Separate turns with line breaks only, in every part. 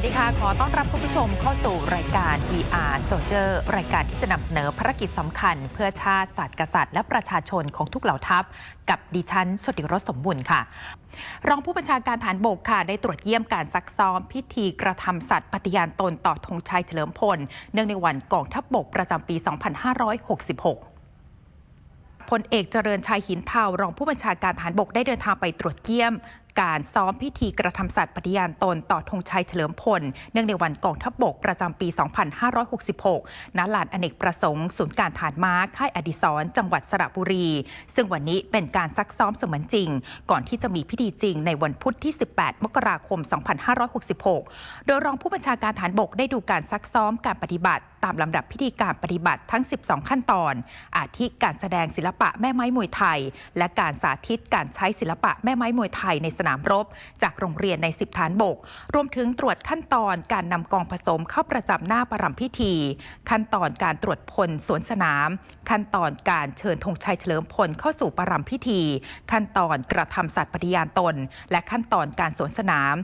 วัสดีค่ะ ขอต้อนรับคุณผู้ชมเข้าสู่รายการ VR Soldier รายการที่จะนำเสนอภารกิจสำคัญ เพื่อชาติศาสตร์กษัตริย์และประชาชนของทุกเหล่าทัพ กับดิฉันชติรสสมบุญค่ะ รองผู้บัญชาการฐานบกค่ะ ได้ตรวจเยี่ยมการซักซ้อม พิธีกระทำสัตย์ปฏิญาณตนต่อธงชัยเฉลิมพล เนื่องในวันกองทัพบบกประจำปี 2566พลเอกเจริญชัยหินเทารองผู้บัญชาการฐานบกได้เดินทางไปตรวจเยี่ยม การซ้อมพิธีกระทำสัตย์ปฏิญาณตนต่อธงชัยเฉลิมพล เนื่องในวันกองทัพบบกประจำปี 2566 ณ ลานอเนกประสงค์ ศูนย์การฐานม้า ค่ายอดิศรจังหวัดสระบุรี ซึ่งวันนี้เป็นการซักซ้อมเสมือนจริง ก่อนที่จะมีพิธีจริงในวันพุธที่ 18 มกราคม 2566 โดยรองผู้บัญชาการฐานบกได้ดูการซักซ้อมการปฏิบัติ ตามลำดับพิธีการปฏิบัติทั้ง 12 ขั้นตอน อาทิการแสดงศิลปะแม่ไม้มวยไทย และการสาธิตการใช้ศิลปะแม่ไม้มวยไทยในสนามสามรบ จากโรงเรียนใน 10 ฐานบก รวมถึงตรวจขั้นตอนการนำกองผสมเข้าประจำหน้าประรำพิธี ขั้นตอนการตรวจพลสวนสนาม ขั้นตอนการเชิญธงชัยเฉลิมพลเข้าสู่ประรำพิธี ขั้นตอนกระทำสัตย์ปฏิญาณตน และขั้นตอนการสวนสนาม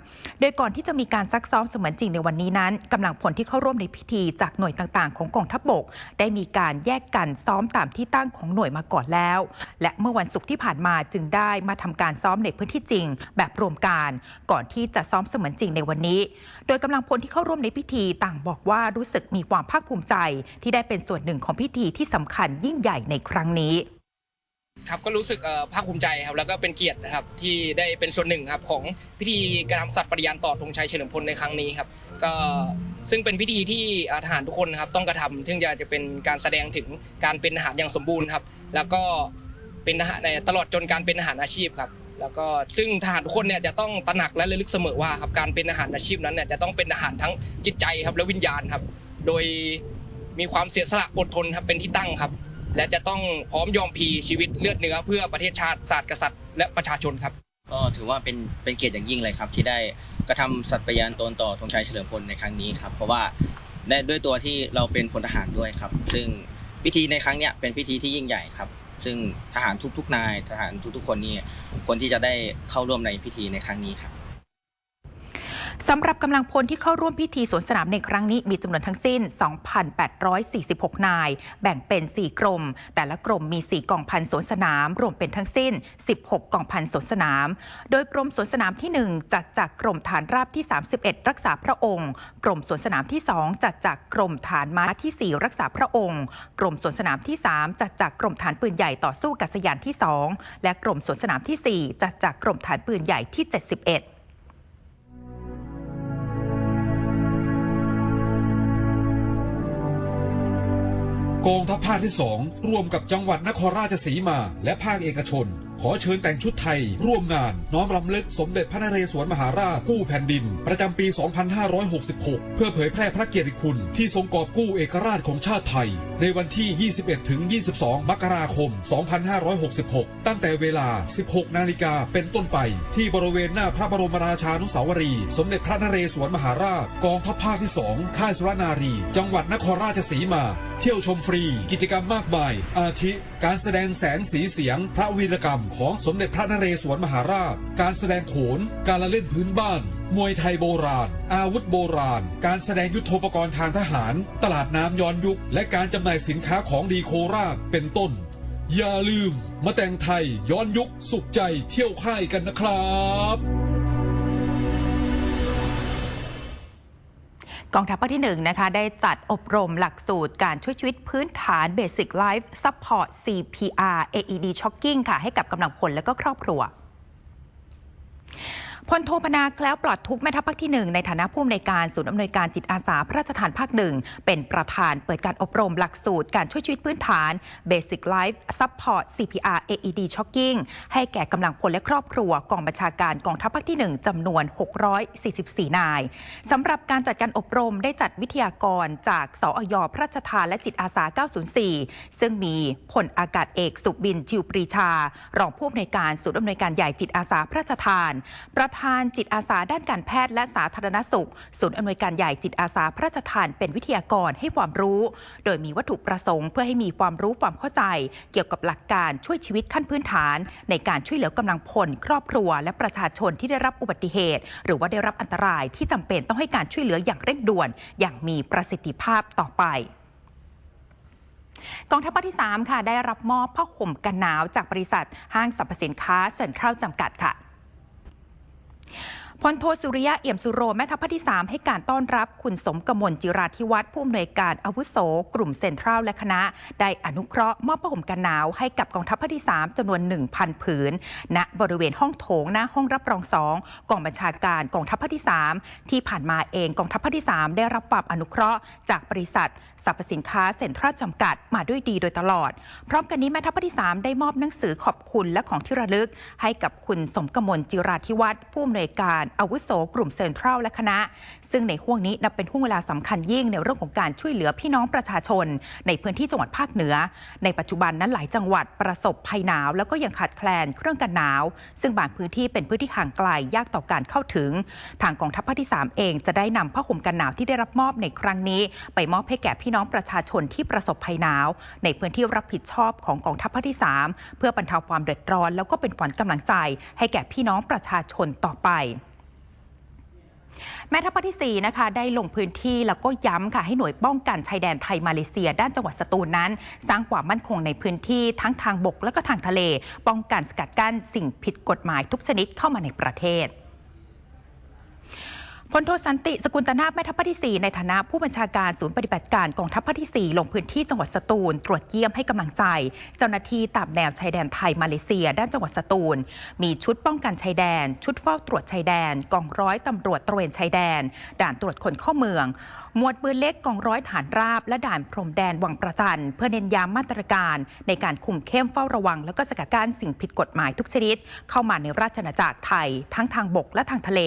โดยก่อนที่จะมีการซักซ้อมเสมือนจริงในวันนี้นั้นกำลังพลที่เข้าร่วมในพิธีจากหน่วยต่างๆ ของกองทัพบก ได้มีการแยกกันซ้อมตามที่ตั้งของหน่วยมาก่อนแล้ว และเมื่อวันศุกร์ที่ผ่านมาจึงได้มาทำการซ้อมในพื้นที่จริงแบบรวมการ ก่อนที่จะซ้อมเสมือนจริงในวันนี้ โดยกำลังพลที่เข้าร่วมในพิธีต่างบอกว่ารู้สึกมีความภาคภูมิใจ ที่ได้เป็นส่วนหนึ่งของพิธีที่สำคัญยิ่งใหญ่ในครั้งนี้
ครับก็รู้สึกเออภาคภูมิใจครับแล้วก็เป็นเกียรตินะครับที่ได้เป็นส่วนหนึ่งครับของพิธีการทำสัตย์ปฏิญาณต่อธงชัยเฉลิมพลในครั้งนี้ครับก็ซึ่งเป็นพิธีที่ทหารทุกคนครับต้องกระทำซึ่งจะจะเป็นการแสดงถึงการเป็นทหารอย่างสมบูรณ์ครับแล้วก็เป็นทหารในตลอดจนการเป็นทหารอาชีพครับ แล้วก็ซึ่งทหารทุกคนเนี่ยจะต้องตระหนักและระลึกเสมอว่าครับการเป็นทหารอาชีพนั้นเนี่ยจะต้องเป็นทหารทั้งจิตใจครับและวิญญาณครับ โดยมีความเสียสละอดทนครับเป็นที่ตั้งครับ และจะต้องพร้อมยอมพีชีวิตเลือดเนื้อเพื่อประเทศชาติศาสตร์กษัตริย์ และประชาชนครับ
ก็ถือว่าเป็นเป็นเกียรติอย่างยิ่งเลยครับ ที่ได้กระทำสัตย์ปฏิญาณตนต่อธงชัยเฉลิมพลในครั้งนี้ครับ เพราะว่าได้ด้วยตัวที่เราเป็นพลทหารด้วยครับ ซึ่งพิธีในครั้งเนี้ยเป็นพิธีที่ยิ่งใหญ่ครับ ซึ่งทหารทุกๆนายทหารทุกๆคนนี่คนที่จะได้เข้าร่วมในพิธีในครั้งนี้ครับ
สำหรับกำลังพลที่เข้าร่วมพิธีสวนสนามในครั้งนี้มีจำนวนทั้งสิ้น 2,846 นาย แบ่งเป็น 4 กรม แต่ละกรมมี 4 กองพันสวนสนาม รวมเป็นทั้งสิ้น 16 กองพันสวนสนาม โดยกรมสวนสนามที่ 1 จัดจากกรมฐานราบที่ 31 รักษาพระองค์ กรมสวนสนามที่ 2 จัดจากกรมฐานม้าที่ 4 รักษาพระองค์ กรมสวนสนามที่ 3 จัดจากกรมฐานปืนใหญ่ต่อสู้กัษยานที่ 2 และกรมสวนสนามทีสี่4 จัดจากกรมฐานปืนใหญ่ที่ 71
กองทัพภาคที่ 2 ร่วมกับจังหวัดนครราชสีมา และภาคเอกชน ขอเชิญแต่งชุดไทย ร่วมงาน น้อมรำลึกสมเด็จพระนเรศวรมหาราชกู้แผ่นดิน ประจำปี 2566 เพื่อเผยแพร่พระเกียรติคุณ ที่ทรงกอบกู้เอกราชของชาติไทย ในวันที่ 21 ถึง 22 มกราคม 2566 ตั้งแต่เวลา 16 นาฬิกาเป็นต้นไป ที่บริเวณหน้าพระบรมราชานุสาวรีย์สมเด็จพระนเรศวรมหาราช กองทัพภาคที่ 2 ค่ายสุรนารี จังหวัดนครราชสีมา เที่ยวชมฟรี กิจกรรมมากมาย อาทิ การแสดงแสงสีเสียง พระวีรกรรมของสมเด็จพระนเรศวรมหาราช การแสดงโขน การละเล่นพื้นบ้าน มวยไทยโบราณ อาวุธโบราณ การแสดงยุทโธปกรณ์ทางทหาร ตลาดน้ำย้อนยุค และการจำหน่ายสินค้าของดีโคราชเป็นต้น อย่าลืม มาแต่งไทยย้อนยุคสุขใจเที่ยวค่ายกันนะครับ
กองทัพภาคที่1นะคะได้จัดอบรมหลักสูตรการช่วยชีวิตพื้นฐาน Basic Life Support CPR AED Shocking ค่ะ ให้กับกำลังพลและก็ครอบครัว พลโทพนาแคล้วปลอดทุกแม่ทัพภาคที่ 1 ในฐานะผู้อำนวยการศูนย์อำนวยการจิตอาสาพระราชทานภาคหนึ่งเป็นประธานเปิดการอบรมหลักสูตรการช่วยชีวิตพื้นฐาน Basic Life Support CPR AED Shocking ให้แก่กำลังพลและครอบครัวกองบัญชาการกองทัพภาคที่ 1จำนวน 644 นายสำหรับการจัดการอบรมได้จัดวิทยากรจากสออยพระราชทานและจิตอาสา 904 ซึ่งมีพลอากาศเอกสุบินจิวปรีชา รองผู้อำนวยการศูนย์อำนวยการใหญ่จิตอาสาพระราชทานประธานจิตอาสาด้านการแพทย์และสาธารณสุข ศูนย์อำนวยการใหญ่จิตอาสาพระราชทานเป็นวิทยากรให้ความรู้ โดยมีวัตถุประสงค์เพื่อให้มีความรู้ความเข้าใจ เกี่ยวกับหลักการช่วยชีวิตขั้นพื้นฐาน ในการช่วยเหลือกำลังพล ครอบครัว และประชาชนที่ได้รับอุบัติเหตุ หรือว่าได้รับอันตรายที่จำเป็นต้องให้การช่วยเหลืออย่างเร่งด่วน อย่างมีประสิทธิภาพต่อไปกองทัพภาคที่ 3 ค่ะ ได้รับมอบผ้าห่มกันหนาวจากบริษัทห้างสรรพสินค้าเซ็นทรัลจำกัดค่ะ พลโทสุริยะเอี่ยมสุโรแม่ทัพภาคที่ 3 ให้การต้อนรับคุณสมกมลจิราธิวัฒน์ผู้อำนวยการอาวุโส กลุ่มเซ็นทรัลและคณะ ได้อนุเคราะห์มอบผ้าห่มกันหนาวให้กับกองทัพภาคที่ 3จำนวน 1,000 ผืน ณบริเวณห้องโถงหน้าห้องรับรองสองกองบัญชาการกองทัพภาคที่ 3 ที่ผ่านมาเองกองทัพภาคที่ 3 ได้รับความอนุเคราะห์จากบริษัท สรรพสินค้าเซ็นทรัลจำกัดมาด้วยดีโดยตลอด พร้อมกันนี้แม่ทัพภาคที่ 3 ได้มอบหนังสือขอบคุณและของที่ระลึก ให้กับคุณสมกมลจิราธิวัฒน์ผู้อำนวยการอาวุโสกลุ่มเซ็นทรัลและคณะ ซึ่งในห่วงนี้นับเป็นห่วงเวลาสำคัญยิ่งในเรื่องของการช่วยเหลือพี่น้องประชาชน ในพื้นที่จังหวัดภาคเหนือ ในปัจจุบันนั้นหลายจังหวัดประสบภัยหนาว แล้วก็ยังขาดแคลนเครื่องกันหนาว ซึ่งบางพื้นที่เป็นพื้นที่ห่างไกลยากต่อการเข้าถึง ทางกองทัพภาคที่ 3 เองจะได้นำผ้าห่มกันหนาวที่ได้รับมอบในครั้งนี้ ไปมอบให้แก่พี่น้องประชาชนที่ประสบภัยหนาว ในพื้นที่รับผิดชอบของกองทัพภาคที่ 3 เพื่อบรรเทาความเดือดร้อน แล้วก็เป็นขวัญกำลังใจ ให้แก่พี่น้องประชาชนต่อไปแม่ทัพภาคที่4นะคะได้ลงพื้นที่แล้วก็ย้ำค่ะให้หน่วยป้องกันชายแดนไทยมาเลเซีย ด้านจังหวัดสตูลนั้น สร้างความมั่นคงในพื้นที่ทั้งทางบกและก็ทางทะเล ป้องกันสกัดกั้นสิ่งผิดกฎหมายทุกชนิดเข้ามาในประเทศ พลโทสันติสกุลตนาถแม่ทัพภาคที่ 4 ในฐานะผู้บัญชาการศูนย์ปฏิบัติการกองทัพภาคที่ 4 ลงพื้นที่จังหวัดสตูล ตรวจเยี่ยมให้กำลังใจ เจ้าหน้าที่ตามแนวชายแดนไทยมาเลเซีย ด้านจังหวัดสตูล มีชุดป้องกันชายแดน ชุดเฝ้าตรวจชายแดน กองร้อยตำรวจตระเวนชายแดน ด่านตรวจคนเข้าเมือง หมวดปืนเล็กกองร้อยฐานราบ และด่านพรมแดนวังประจันเพื่อเน้นย้ำมาตรการในการคุมเข้มเฝ้าระวัง และก็สกัดกั้นสิ่งผิดกฎหมายทุกชนิด เข้ามาในราชอาณาจักรไทย ทั้งทางบกและทางทะเล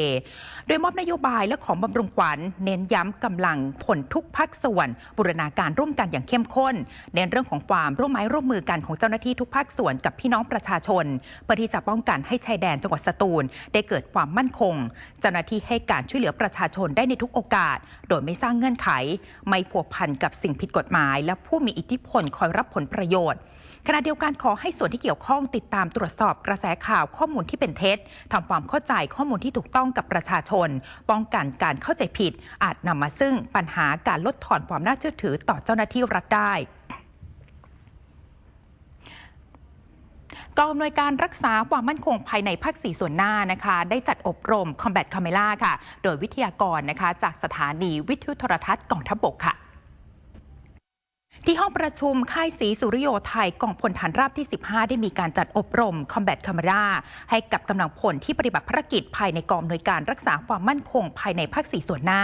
โดยมอบนโยบายและของบำรุงขวัญเน้นย้ำกำลังผลทุกภาคส่วน บูรณาการร่วมกันอย่างเข้มข้นเน้นเรื่องของความร่วมไม้ร่วมมือกันของเจ้าหน้าที่ทุกภาคส่วนกับพี่น้องประชาชนเพื่อที่จะป้องกันให้ชายแดนจังหวัดสตูล ได้เกิดความมั่นคง เจ้าหน้าที่ให้การช่วยเหลือประชาชนได้ในทุกโอกาส โดยไม่สร้างเงื่อนไข ไม่ผัวพันกับสิ่งผิดกฎหมาย และผู้มีอิทธิพลคอยรับผลประโยชน์ขณะเดียวกันขอให้ส่วนที่เกี่ยวข้องติดตามตรวจสอบกระแสข่าวข้อมูลที่เป็นเท็จทำความเข้าใจข้อมูลที่ถูกต้องกับประชาชน ป้องกันการเข้าใจผิด อาจนำมาซึ่งปัญหาการลดทอนความน่าเชื่อถือต่อเจ้าหน้าที่รัฐได้ กองอำนวยการรักษาความมั่นคงภายในภาคสี่ส่วนหน้านะคะ ได้จัดอบรม Combat Camera ค่ะ โดยวิทยากรนะคะ จากสถานีวิทยุโทรทัศน์กองทัพบกค่ะ ที่ห้องประชุมค่ายศรีสุริโยไทยกองพลฐานราบที่ 15 ได้มีการจัดอบรม Combat Camera ให้กับกำลังพลที่ปฏิบัติภารกิจภายในกองอำนวยการรักษาความมั่นคงภายในภาคสี่ส่วนหน้า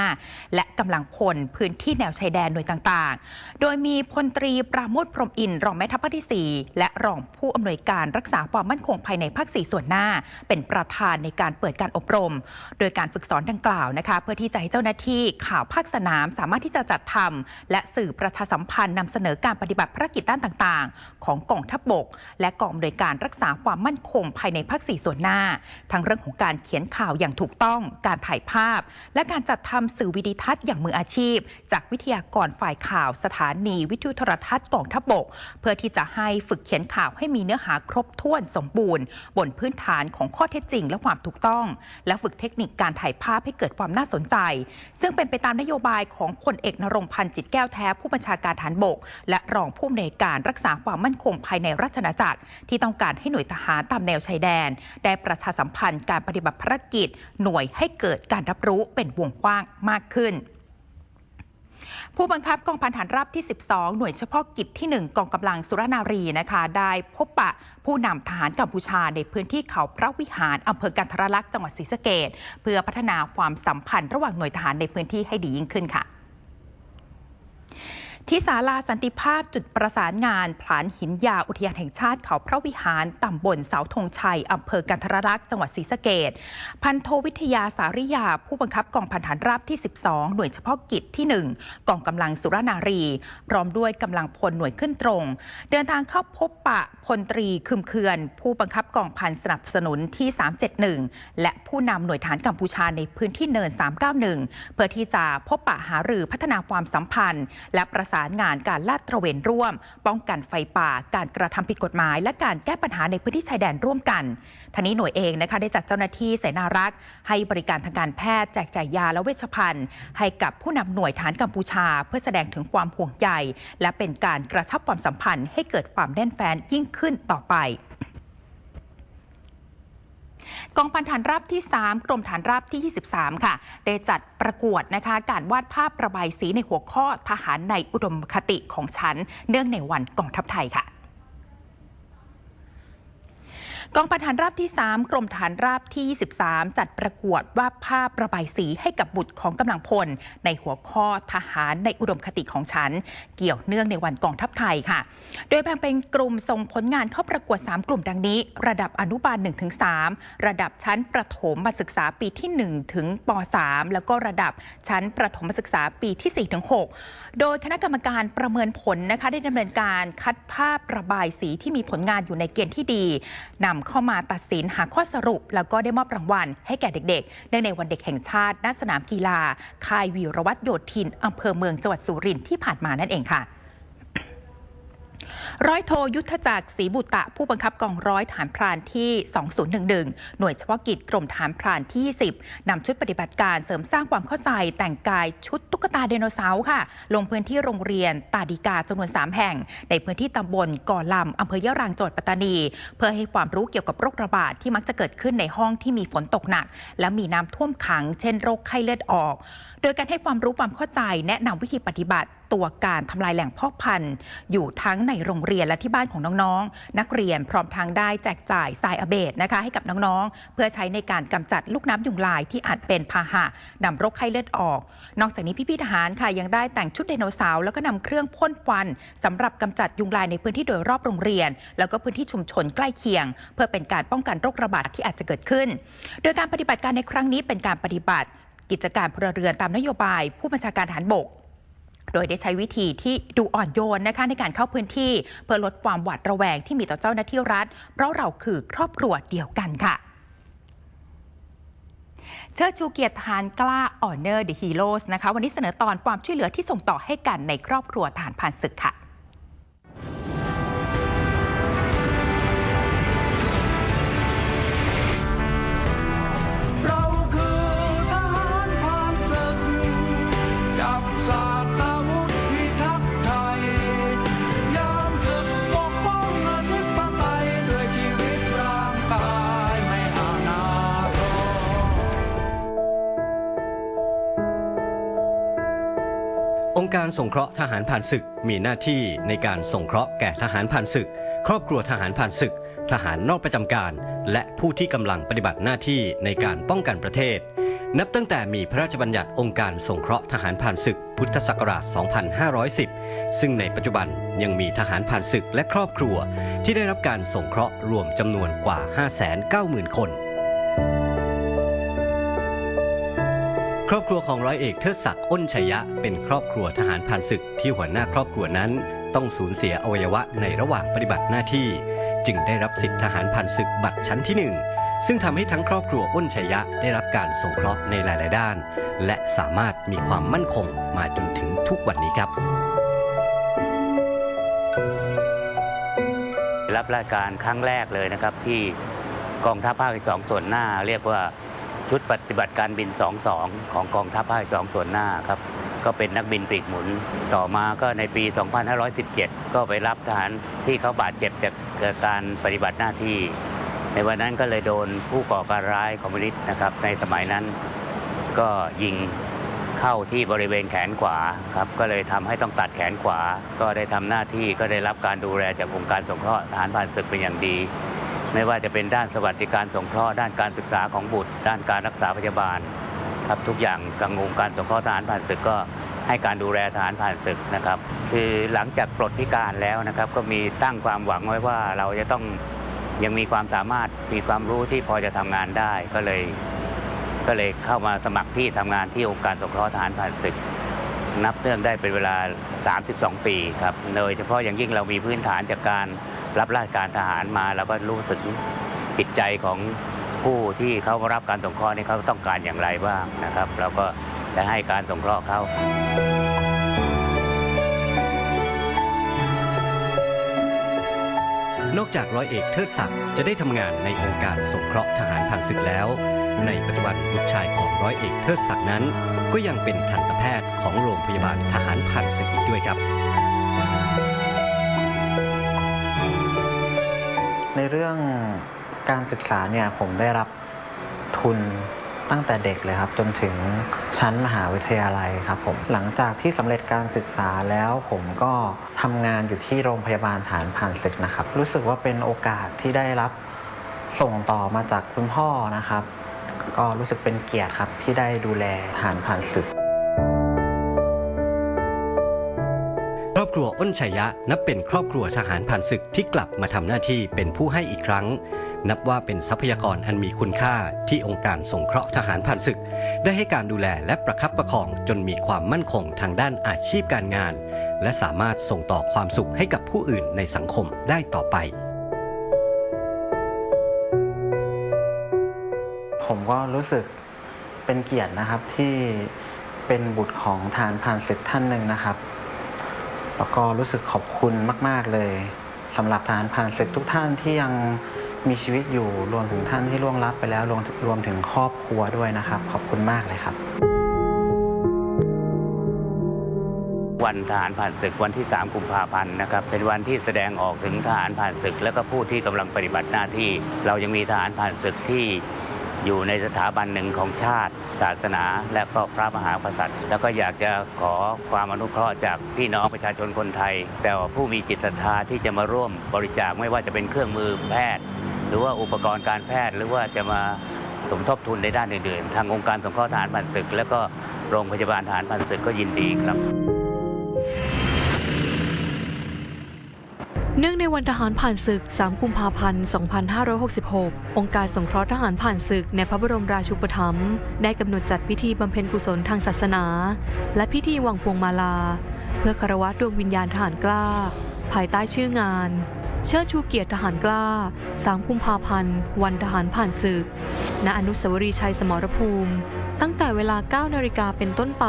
และกำลังพลพื้นที่แนวชายแดนหน่วยต่างๆ โดยมีพลตรีปราโมทพรหมอินทร์รองแม่ทัพภาคที่ 4 และรองผู้อำนวยการรักษาความมั่นคงภายในภาคสี่ส่วนหน้า เป็นประธานในการเปิดการอบรม โดยการฝึกสอนดังกล่าวนะคะ เพื่อที่จะให้เจ้าหน้าที่ข่าวภาคสนามสามารถที่จะจัดทำและสื่อประชาสัมพันธ์นำเสนอการปฏิบัติภารกิจด้านต่างๆ ของกองทัพบบก และกองอำนวยการรักษาความมั่นคงภายในภาคสี่ส่วนหน้า ทั้งเรื่องของการเขียนข่าวอย่างถูกต้อง การถ่ายภาพ และการจัดทำสื่อวิดีทัศน์อย่างมืออาชีพ จากวิทยากรฝ่ายข่าวสถานีวิทยุโทรทัศน์กองทัพบบก เพื่อที่จะให้ฝึกเขียนข่าวให้มีเนื้อหาครบถ้วนสมบูรณ์ บนพื้นฐานของข้อเท็จจริง และความถูกต้อง และฝึกเทคนิคการถ่ายภาพให้เกิดความน่าสนใจ ซึ่งเป็นไปตามนโยบายของพลเอกนรงพันธ์จิตแก้วแท้ผู้บัญชาการฐานบกและรองผู้อำนวยการรักษาความมั่นคงภายในราชอาจักร ที่ต้องการให้หน่วยทหารตามแนวชายแดน ได้ประชาสัมพันธ์การปฏิบัติภารกิจ หน่วยให้เกิดการรับรู้เป็นวงกว้างมากขึ้นผู้บังคับกองพันฐานราบที่ 12 หน่วยเฉพาะกิจที่ 1 กองกำลังสุรนารีนะคะ ได้พบปะผู้นำทหารกัมพูชาในพื้นที่เขาพระวิหารอำเภอกันทรลักษณ์จังหวัดศรีสะเกดเพื่อพัฒนาความสัมพันธ์ระหว่างหน่วยทหารในพื้นที่ให้ดียิ่งขึ้นค่ะ ที่ศาลาสันติภาพจุดประสานงานผลานหินยาอุทยานแห่งชาติเขาพระวิหารตำบลเสาธงชัยอำเภอกันทรลักษณ์จังหวัดศรีสะเกดพันโทวิทยาสาริยา ผู้บังคับกองพันฐานราบที่ 12 หน่วยเฉพาะกิจที่ 1 กองกำลังสุรนารี พร้อมด้วยกำลังพลหน่วยขึ้นตรง เดินทางเข้าพบปะพลตรีคืมเคือน ผู้บังคับกองพันสนับสนุนที่ 371 และผู้นำหน่วยฐานกัมพูชาในพื้นที่เนิน 391 เพื่อที่จะพบปะหารือพัฒนาความสัมพันธ์ และประสานงานการลาดตระเวนร่วม ป้องกันไฟป่า การกระทำผิดกฎหมาย และการแก้ปัญหาในพื้นที่ชายแดนร่วมกันทางนี้หน่วยเองนะคะได้จัดเจ้าหน้าที่เสนารักษ์ให้บริการทางการแพทย์แจกจ่ายยาและเวชภัณฑ์ ให้กับผู้นำหน่วยฐานกัมพูชา เพื่อแสดงถึงความห่วงใยและเป็นการกระชับความสัมพันธ์ ให้เกิดความแน่นแฟ้นยิ่งขึ้นต่อไป กองพันฐานราบที่ 3 กรมฐานราบที่ 23 ค่ะ ได้จัดประกวดนะคะ การวาดภาพระบายสีในหัวข้อทหารในอุดมคติของฉัน เนื่องในวันกองทัพไทยค่ะ กองพันฐานราบที่ 3 กรมฐานราบที่ 23 จัดประกวดวาดภาพระบายสีให้กับบุตรของกำลังพล ในหัวข้อทหารในอุดมคติของฉัน เกี่ยวเนื่องในวันกองทัพไทยค่ะ โดยแบ่งเป็นกลุ่มส่งผลงานเข้าประกวด 3 กลุ่มดังนี้ ระดับอนุบาล 1-3 ระดับชั้นประถมศึกษาปีที่ 1 ถึงป .3 แล้วก็ระดับชั้นประถมศึกษาปีที่4-6โดยคณะกรรมการประเมินผลนะคะได้ดำเนินการคัดภาพระบายสีที่มีผลงานอยู่ในเกณฑ์ที่ดีนำเข้ามาตัดสินหาข้อสรุป แล้วก็ได้มอบรางวัลให้แก่เด็กๆเนื่องในวันเด็กแห่งชาติณสนามกีฬา ค่ายวีรวัตรโยธินอำเภอเมืองจังหวัดสุรินทร์ที่ผ่านมานั่นเองค่ะ ร้อยโทยุทธจักรศรีบุตะ ผู้บังคับกองร้อยฐานพรานที่ 2011 หน่วยเฉพาะกิจกรมฐานพรานที่10นำชุดปฏิบัติการเสริมสร้างความเข้าใจแต่งกายชุดตุ๊กตาไดโนเสาร์ค่ะ ลงพื้นที่โรงเรียนตาดีกาจำนวน 3 แห่ง ในพื้นที่ตำบลก่อลำอำเภอยะรังจังหวัดปัตตานี เพื่อให้ความรู้เกี่ยวกับโรคระบาดที่มักจะเกิดขึ้นในห้องที่มีฝนตกหนัก และมีน้ำท่วมขัง เช่นโรคไข้เลือดออก โดยการให้ความรู้ความเข้าใจแนะนำวิธีปฏิบัติตัวการทำลายแหล่งเพาะพันธุ์ อยู่ทั้งในโรงเรียนและที่บ้านของน้องๆ นักเรียนพร้อมทางได้แจกจ่ายทรายอเบดนะคะให้กับน้องๆ เพื่อใช้ในการกำจัดลูกน้ำยุงลายที่อาจเป็นพาหะนำโรคไข้เลือดออก นอกจากนี้พี่ๆทหารค่ะยังได้แต่งชุดไดโนเสาร์แล้วก็นำเครื่องพ่นควันสำหรับกำจัดยุงลายในพื้นที่โดยรอบโรงเรียน แล้วก็พื้นที่ชุมชนใกล้เคียง เพื่อเป็นการป้องกันโรคระบาดที่อาจจะเกิดขึ้น โดยการปฏิบัติการในครั้งนี้เป็นการปฏิบัติ กิจการพลเรือนตามนโยบาย ผู้บัญชาการฐานบก โดยได้ใช้วิธีที่ดูอ่อนโยนนะคะในการเข้าพื้นที่ เพื่อลดความหวาดระแวงที่มีต่อเจ้าหน้าที่รัฐ เพราะเราคือครอบครัวเดียวกันค่ะเชิดชูเกียรติทหารกล้า Honor the Heroes นะคะ วันนี้เสนอตอนความช่วยเหลือที่ส่งต่อให้กันในครอบครัวทหารผ่านศึกค่ะ
การ
สงเคราะห์ทหารผ่านศึกมีหน้าที่ในการสงเคราะห์แก่ทหารผ่านศึก ครอบครัวทหารผ่านศึก ทหารนอกประจำการ และผู้ที่กำลังปฏิบัติหน้าที่ในการป้องกันประเทศ นับตั้งแต่มีพระราชบัญญัติองค์การสงเคราะห์ทหารผ่านศึก พุทธศักราช 2510 ซึ่งในปัจจุบันยังมีทหารผ่านศึกและครอบครัว ที่ได้รับการสงเคราะห์รวมจำนวนกว่า 590,000 คน รอบครัวของร้อยเอกเทิดศักดิ์อ้นชัยยะ เป็นครอบครัวทหารผ่านศึกที่หัวหน้าครอบครัวนั้น ต้องสูญเสียอวัยวะในระหว่างปฏิบัติหน้าที่ จึงได้รับสิทธิทหารผ่านศึกบัตรชั้นที่หนึ่งซึ่งทำให้ทั้งครอบครัวอ้นชัยยะได้รับการสงเคราะห์ในหลาย ๆ ด้าน และสามารถมีความมั่นคงมาจนถึงทุกวันนี้ครับ
รับราชการครั้งแรกเลยนะครับที่กองทัพภาคที่สองส่วนหน้าเรียกว่า ชุดปฏิบัติการบิน 22 ของกองทัพภาคที่สองส่วนหน้าครับ ก็เป็นนักบินปีกหมุน ต่อมาก็ในปี 2517 ก็ไปรับทหารที่เขาบาดเจ็บจากการปฏิบัติหน้าที่ ในวันนั้นก็เลยโดนผู้ก่อการร้ายคอมมิวนิสต์นะครับ ในสมัยนั้นก็ยิงเข้าที่บริเวณแขนขวาครับ ก็เลยทำให้ต้องตัดแขนขวา ก็ได้ทำหน้าที่ก็ได้รับการดูแลจากองค์การสงเคราะห์ทหารผ่านศึกเป็นอย่างดี ไม่ว่าจะเป็นด้านสวัสดิการสงเคราะห์ด้านการศึกษาของบุตร ด้านการรักษาพยาบาลครับทุกอย่างทางองการสงเคราะห์ทหารผ่านศึกก็ให้การดูแลทหารผ่านศึกนะครับ คือหลังจากปลดพิการแล้วนะครับ ก็มีตั้งความหวังไว้ว่าเราจะต้องยังมีความสามารถมีความรู้ที่พอจะทำงานได้ก็เลย ก็เลยเข้ามาสมัครที่ทำงานที่องค์การสงเคราะห์ทหารผ่านศึก นับเนื่องได้เป็นเวลา 32 ปีครับโดยเฉพาะอย่างยิ่งเรามีพื้นฐานจากการ รับราชการทหารมาเราก็รู้สึกจิตใจของผู้ที่เขามารับการสงเคราะห์นี่เขาต้องการอย่างไรบ้างนะครับ เราก็ได้ให้การสงเคราะห์เขา
นอกจากร้อยเอกเทิดศักดิ์จะได้ทำงานในองค์การสงเคราะห์ทหารผ่านศึกแล้ว ในปัจจุบันบุตรชายของร้อยเอกเทิดศักดิ์นั้น ก็ยังเป็นทันตแพทย์ของโรงพยาบาลทหารผ่านศึกอีกด้วยครับ
ในเรื่องการศึกษาเนี่ยผมได้รับทุนตั้งแต่เด็กเลยครับ จนถึงชั้นมหาวิทยาลัยครับผมหลังจากที่สำเร็จการศึกษาแล้วผมก็ทำงานอยู่ที่โรงพยาบาลฐานผ่านศึกนะครับ รู้สึกว่าเป็นโอกาสที่ได้รับส่งต่อมาจากคุณพ่อนะครับ ก็รู้สึกเป็นเกียรติครับที่ได้ดูแลฐานผ่านศึก
ครอบครัวอ้นชัยยะนับเป็นครอบครัวทหารผ่านศึกที่กลับมาทำหน้าที่เป็นผู้ให้อีกครั้ง นับว่าเป็นทรัพยากรอันมีคุณค่าที่องค์การสงเคราะห์ทหารผ่านศึก ได้ให้การดูแลและประคับประคองจนมีความมั่นคงทางด้านอาชีพการงาน และสามารถส่งต่อความสุขให้กับผู้อื่นในสังคมได้ต่อไป
ผมก็รู้สึกเป็นเกียรตินะครับที่เป็นบุตรของทหารผ่านศึกท่านหนึ่งนะครับ แล้วก็รู้สึกขอบคุณมาก ๆ เลยสำหรับทหารผ่านศึกทุกท่านที่ยังมีชีวิตอยู่รวมถึงท่านที่ล่วงลับไปแล้วรวมรวมถึงครอบครัวด้วยนะครับ ขอบคุณมากเลยครับ
วันทหารผ่านศึกวันที่ 3 กุมภาพันธ์นะครับ เป็นวันที่แสดงออกถึงทหารผ่านศึก และก็ผู้ที่กำลังปฏิบัติหน้าที่ เรายังมีทหารผ่านศึกที่ อยู่ในสถาบันหนึ่งของชาติ ศาสนา และก็พระมหากษัตริย์ แล้วก็อยากจะขอความอนุเคราะห์จากพี่น้องประชาชนคนไทย แต่ว่าผู้มีจิตศรัทธาที่จะมาร่วมบริจาคไม่ว่าจะเป็นเครื่องมือแพทย์ หรือว่าอุปกรณ์การแพทย์หรือว่าจะมาสมทบทุนในด้านอื่นๆ ทางองค์การสงเคราะห์ทหารผ่านศึก และก็โรงพยาบาลทหารผ่านศึกก็ยินดีครับ
เนื่องในวันทหารผ่านศึก 3 กุมภาพันธ์ 2566 องค์การสงเคราะห์ทหารผ่านศึกในพระบรมราชูปถัมภ์ได้กำหนดจัดพิธีบำเพ็ญกุศลทางศาสนา และพิธีวางพวงมาลา เพื่อคารวะดวงวิญญาณทหารกล้า ภายใต้ชื่องาน เชิดชูเกียรติทหารกล้า 3 กุมภาพันธ์ วันทหารผ่านศึก ณ อนุสาวรีย์ชัยสมรภูมิ ตั้งแต่เวลา 9 นาฬิกาเป็นต้นไป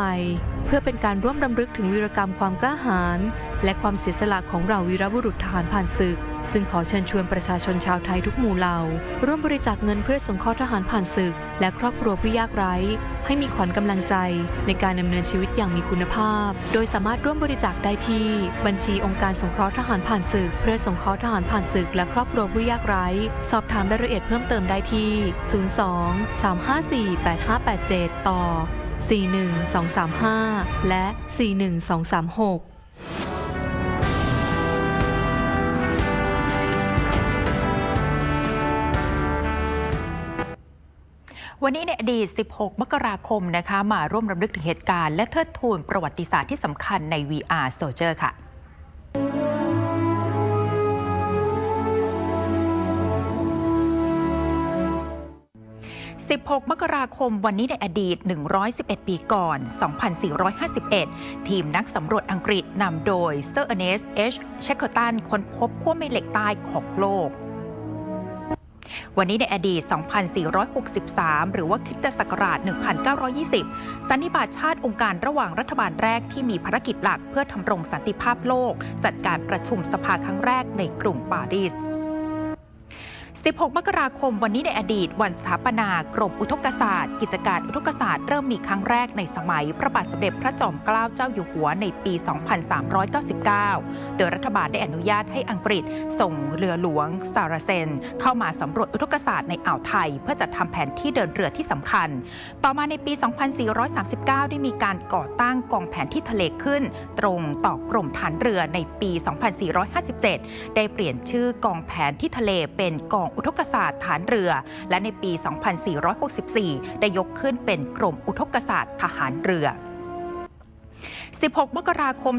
เพื่อเป็นการร่วมรำลึกถึงวีรกรรมความกล้าหาญและความเสียสละของเราวีรบุรุษทหารผ่านศึก จึงขอเชิญชวนประชาชนชาวไทยทุกหมู่เหล่า ร่วมบริจาคเงินเพื่อสงเคราะห์ทหารผ่านศึก และครอบครัวผู้ยากไร้ ให้มีขวัญกำลังใจในการดำเนินชีวิตอย่างมีคุณภาพ โดยสามารถร่วมบริจาคได้ที่ บัญชีองค์การสงเคราะห์ทหารผ่านศึก เพื่อสงเคราะห์ทหารผ่านศึก และครอบครัวผู้ยากไร้ สอบถามรายละเอียดเพิ่มเติมได้ที่ 02 354 8587 ต่อ 41235 และ 41236
วันนี้ในอดีต 16 มกราคมนะคะ มาร่วมรำลึกถึงเหตุการณ์ และเทิดทูนประวัติศาสตร์ที่สำคัญใน VR Soldier ค่ะ16 มกราคมวันนี้ในอดีต 111 ปีก่อน 2451 ทีมนักสำรวจอังกฤษนำโดยเซอร์เอเนสเอชเชคเคอร์ตันค้นพบขั้วแม่เหล็กใต้ของโลก วันนี้ในอดีต 2463 หรือว่าคริสตศักราช 1920 สันนิบาตชาติองค์การระหว่างรัฐบาลแรกที่มีภารกิจหลักเพื่อทำรงสันติภาพโลก จัดการประชุมสภาครั้งแรกในกรุงปารีส 16 มกราคมวันนี้ในอดีต วันสถาปนากรมอุทกศาสตร์ กิจการอุทกศาสตร์เริ่มมีครั้งแรกในสมัย พระบาทสมเด็จพระจอมเกล้าเจ้าอยู่หัวในปี 2399 โดยรัฐบาลได้อนุญาตให้อังกฤษ ส่งเรือหลวงซาราเซน เข้ามาสำรวจอุทกศาสตร์ในอ่าวไทย เพื่อจัดทำแผนที่เดินเรือที่สำคัญ ต่อมาในปี 2439 ได้มีการก่อตั้งกองแผนที่ทะเลขึ้น ตรงต่อกรมฐานเรือในปี 2457 ได้เปลี่ยนชื่อกองแผนที่ทะเลเป็นกองอุทกศาสตร์ฐานเรือ และในปี 2464 ได้ยกขึ้นเป็นกรมอุทกศาสตร์ทหารเรือ 16 มกราคม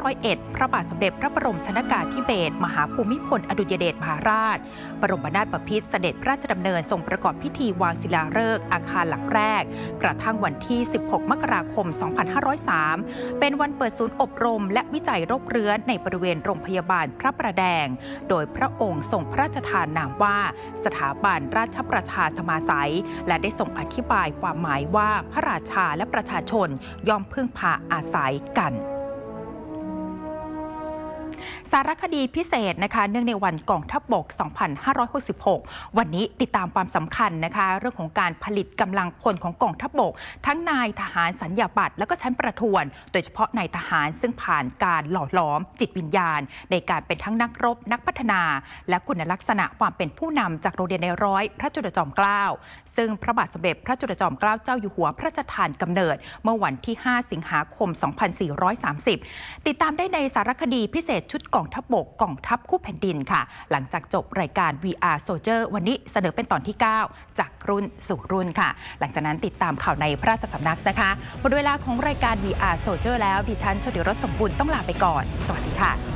2501 พระบาทสมเด็จพระบรมชนากาธิเบศรมหาภูมิพลอดุลยเดชมหาราช บรมนาถบพิตรเสด็จพระราชดำเนินทรงประกอบพิธีวางศิลาฤกษ์อาคารหลังแรก กระทั่งวันที่ 16 มกราคม 2503 เป็นวันเปิดศูนย์อบรม และวิจัยโรคเรื้อนในบริเวณโรงพยาบาลพระประแดง โดยพระองค์ทรงพระราชทานนามว่า สถาบันราชประชาสมาสัย และได้ทรงอธิบายความหมายว่าพระราชาและประชาชนย่อมพึ่งพาอาศัยกันสารคดีพิเศษนะคะ เนื่องในวันกองทัพบบก 2566 วันนี้ติดตามความสำคัญนะคะ เรื่องของการผลิตกำลังพลของกองทัพบบก ทั้งนายทหารสัญญาบัตรและก็ชั้นประทวน โดยเฉพาะนายทหารซึ่งผ่านการหล่อหลอมจิตวิญญาณ ในการเป็นทั้งนักรบนักพัฒนา และคุณลักษณะความเป็นผู้นำจากโรงเรียนในร้อย พระจุลจอมเกล้าซึ่งพระบาทสมเด็จพระจุลจอมเกล้าเจ้าอยู่หัวพระราชทานกำเนิด เมื่อวันที่ 5 สิงหาคม 2430 ติดตามได้ในสารคดีพิเศษชุดกองทัพบบกกองทัพคู่แผ่นดินค่ะ หลังจากจบรายการ VR Soldier วันนี้เสนอเป็นตอนที่ 9 จากรุ่นสู่รุ่นค่ะ หลังจากนั้นติดตามข่าวในพระราชสำนักนะคะหมดเวลาของรายการ VR Soldier แล้วดิฉันชดิรสสมบูรณ์ต้องลาไปก่อน สวัสดีค่ะ